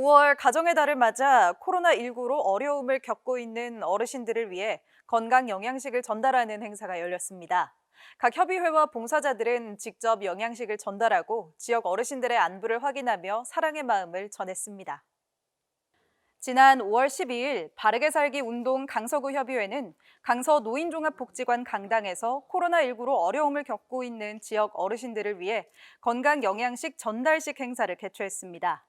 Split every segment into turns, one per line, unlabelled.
5월 가정의 달을 맞아 코로나19로 어려움을 겪고 있는 어르신들을 위해 건강 영양식을 전달하는 행사가 열렸습니다. 각 협의회와 봉사자들은 직접 영양식을 전달하고 지역 어르신들의 안부를 확인하며 사랑의 마음을 전했습니다. 지난 5월 12일 바르게 살기 운동 강서구 협의회는 강서 노인종합복지관 강당에서 코로나19로 어려움을 겪고 있는 지역 어르신들을 위해 건강 영양식 전달식 행사를 개최했습니다.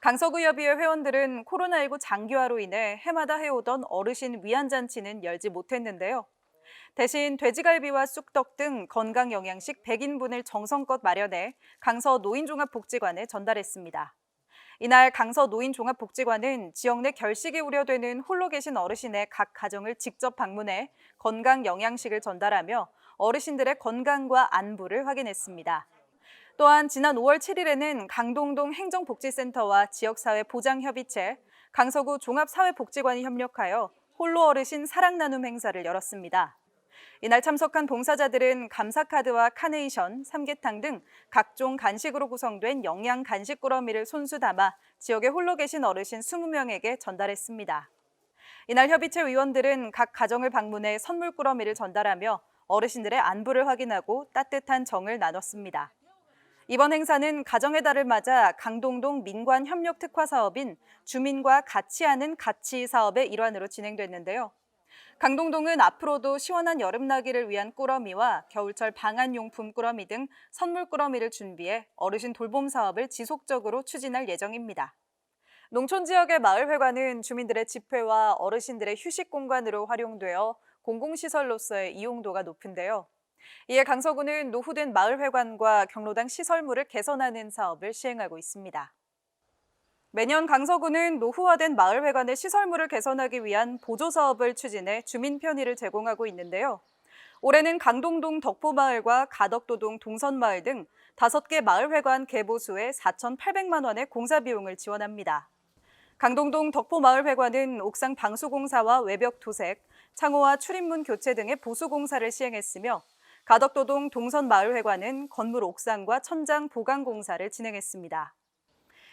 강서구 협의회 회원들은 코로나19 장기화로 인해 해마다 해오던 어르신 위안잔치는 열지 못했는데요. 대신 돼지갈비와 쑥떡 등 건강 영양식 100인분을 정성껏 마련해 강서 노인종합복지관에 전달했습니다. 이날 강서 노인종합복지관은 지역 내 결식이 우려되는 홀로 계신 어르신의 각 가정을 직접 방문해 건강 영양식을 전달하며 어르신들의 건강과 안부를 확인했습니다. 또한 지난 5월 7일에는 강동동 행정복지센터와 지역사회 보장협의체, 강서구 종합사회복지관이 협력하여 홀로 어르신 사랑 나눔 행사를 열었습니다. 이날 참석한 봉사자들은 감사카드와 카네이션, 삼계탕 등 각종 간식으로 구성된 영양 간식 꾸러미를 손수 담아 지역에 홀로 계신 어르신 20명에게 전달했습니다. 이날 협의체 의원들은 각 가정을 방문해 선물 꾸러미를 전달하며 어르신들의 안부를 확인하고 따뜻한 정을 나눴습니다. 이번 행사는 가정의 달을 맞아 강동동 민관 협력 특화 사업인 주민과 같이 하는 가치 사업의 일환으로 진행됐는데요. 강동동은 앞으로도 시원한 여름나기를 위한 꾸러미와 겨울철 방한용품 꾸러미 등 선물 꾸러미를 준비해 어르신 돌봄 사업을 지속적으로 추진할 예정입니다. 농촌 지역의 마을회관은 주민들의 집회와 어르신들의 휴식 공간으로 활용되어 공공시설로서의 이용도가 높은데요. 이에 강서구는 노후된 마을회관과 경로당 시설물을 개선하는 사업을 시행하고 있습니다. 매년 강서구는 노후화된 마을회관의 시설물을 개선하기 위한 보조 사업을 추진해 주민 편의를 제공하고 있는데요. 올해는 강동동 덕포마을과 가덕도동 동선마을 등 5개 마을회관 개보수에 4,800만 원의 공사 비용을 지원합니다. 강동동 덕포마을회관은 옥상 방수공사와 외벽 도색, 창호와 출입문 교체 등의 보수공사를 시행했으며 가덕도동 동선마을회관은 건물 옥상과 천장 보강 공사를 진행했습니다.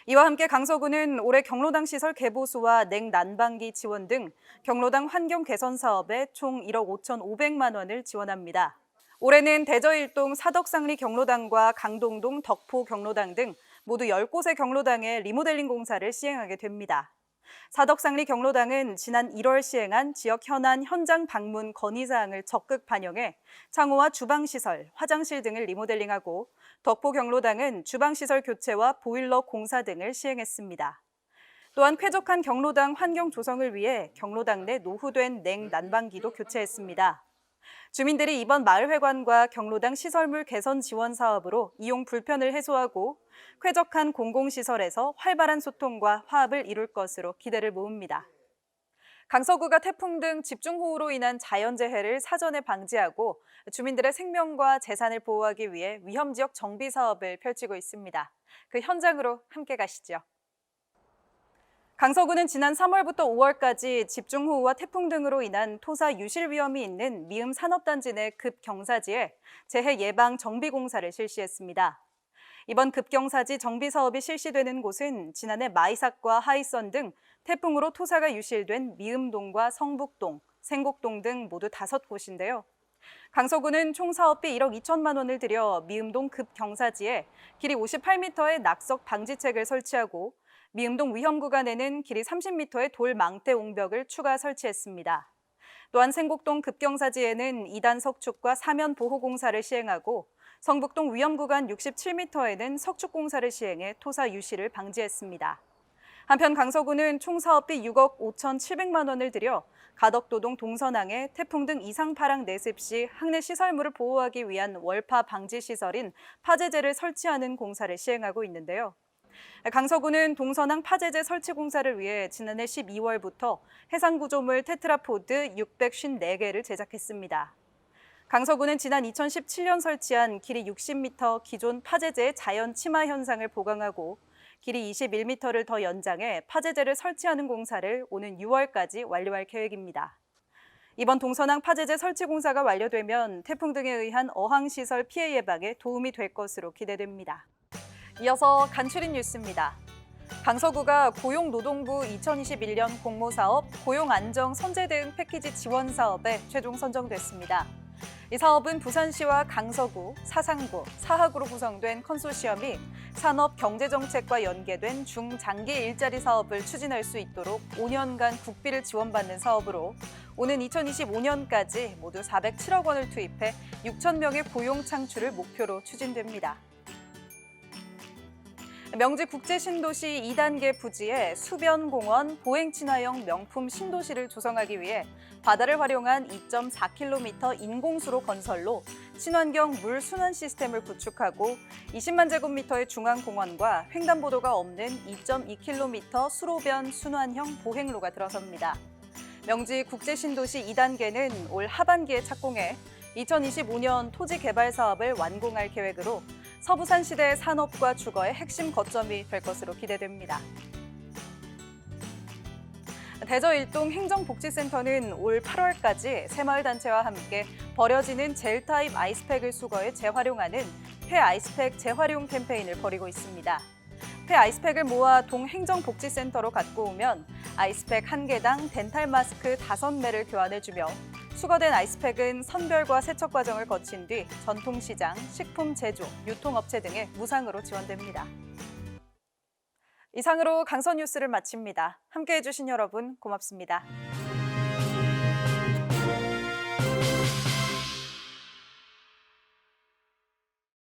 이와 함께 강서구는 올해 경로당 시설 개보수와 냉난방기 지원 등 경로당 환경 개선 사업에 총 1억 5,500만 원을 지원합니다. 올해는 대저일동 사덕상리 경로당과 강동동 덕포 경로당 등 모두 10곳의 경로당에 리모델링 공사를 시행하게 됩니다. 사덕상리 경로당은 지난 1월 시행한 지역 현안 현장 방문 건의사항을 적극 반영해 창호와 주방시설, 화장실 등을 리모델링하고 덕포 경로당은 주방시설 교체와 보일러 공사 등을 시행했습니다. 또한 쾌적한 경로당 환경 조성을 위해 경로당 내 노후된 냉 난방기도 교체했습니다. 주민들이 이번 마을회관과 경로당 시설물 개선 지원 사업으로 이용 불편을 해소하고 쾌적한 공공시설에서 활발한 소통과 화합을 이룰 것으로 기대를 모읍니다. 강서구가 태풍 등 집중호우로 인한 자연재해를 사전에 방지하고 주민들의 생명과 재산을 보호하기 위해 위험지역 정비 사업을 펼치고 있습니다. 그 현장으로 함께 가시죠. 강서구는 지난 3월부터 5월까지 집중호우와 태풍 등으로 인한 토사 유실 위험이 있는 미음 산업단지 내 급경사지에 재해 예방 정비 공사를 실시했습니다. 이번 급경사지 정비 사업이 실시되는 곳은 지난해 마이삭과 하이선 등 태풍으로 토사가 유실된 미음동과 성북동, 생곡동 등 모두 다섯 곳인데요. 강서구는 총 사업비 1억 2천만 원을 들여 미음동 급경사지에 길이 58m의 낙석 방지책을 설치하고 미음동 위험 구간에는 길이 30m의 돌 망대 옹벽을 추가 설치했습니다. 또한 생곡동 급경사지에는 2단 석축과 사면 보호 공사를 시행하고 성북동 위험 구간 67m에는 석축 공사를 시행해 토사 유실을 방지했습니다. 한편 강서구는 총 사업비 6억 5,700만 원을 들여 가덕도동 동선항에 태풍 등 이상 파랑 내습 시 항내 시설물을 보호하기 위한 월파 방지 시설인 파제제를 설치하는 공사를 시행하고 있는데요. 강서구는 동선항 파제제 설치 공사를 위해 지난해 12월부터 해상 구조물 테트라포드 654개를 제작했습니다. 강서구는 지난 2017년 설치한 길이 60m 기존 파제제 자연 침하 현상을 보강하고 길이 21m를 더 연장해 파제제를 설치하는 공사를 오는 6월까지 완료할 계획입니다. 이번 동선항 파제제 설치 공사가 완료되면 태풍 등에 의한 어항 시설 피해 예방에 도움이 될 것으로 기대됩니다. 이어서 간추린 뉴스입니다. 강서구가 고용노동부 2021년 공모사업 고용안정 선제 대응 패키지 지원 사업에 최종 선정됐습니다. 이 사업은 부산시와 강서구, 사상구, 사하구로 구성된 컨소시엄이 산업 경제 정책과 연계된 중장기 일자리 사업을 추진할 수 있도록 5년간 국비를 지원받는 사업으로 오는 2025년까지 모두 407억 원을 투입해 6천 명의 고용 창출을 목표로 추진됩니다. 명지 국제 신도시 2단계 부지에 수변 공원 보행 친화형 명품 신도시를 조성하기 위해 바다를 활용한 2.4km 인공수로 건설로 친환경 물 순환 시스템을 구축하고 20만 제곱미터의 중앙 공원과 횡단보도가 없는 2.2km 수로변 순환형 보행로가 들어섭니다. 명지 국제 신도시 2단계는 올 하반기에 착공해 2025년 토지 개발 사업을 완공할 계획으로 서부산 시대 산업과 주거의 핵심 거점이 될 것으로 기대됩니다. 대저 일동 행정복지센터는 올 8월까지 새마을단체와 함께 버려지는 젤 타입 아이스팩을 수거해 재활용하는 폐 아이스팩 재활용 캠페인을 벌이고 있습니다. 폐 아이스팩을 모아 동 행정복지센터로 갖고 오면 아이스팩 한 개당 덴탈 마스크 5매를 교환해주며 수거된 아이스팩은 선별과 세척 과정을 거친 뒤 전통시장, 식품 제조, 유통업체 등에 무상으로 지원됩니다. 이상으로 강선 뉴스를 마칩니다. 함께 해 주신 여러분 고맙습니다.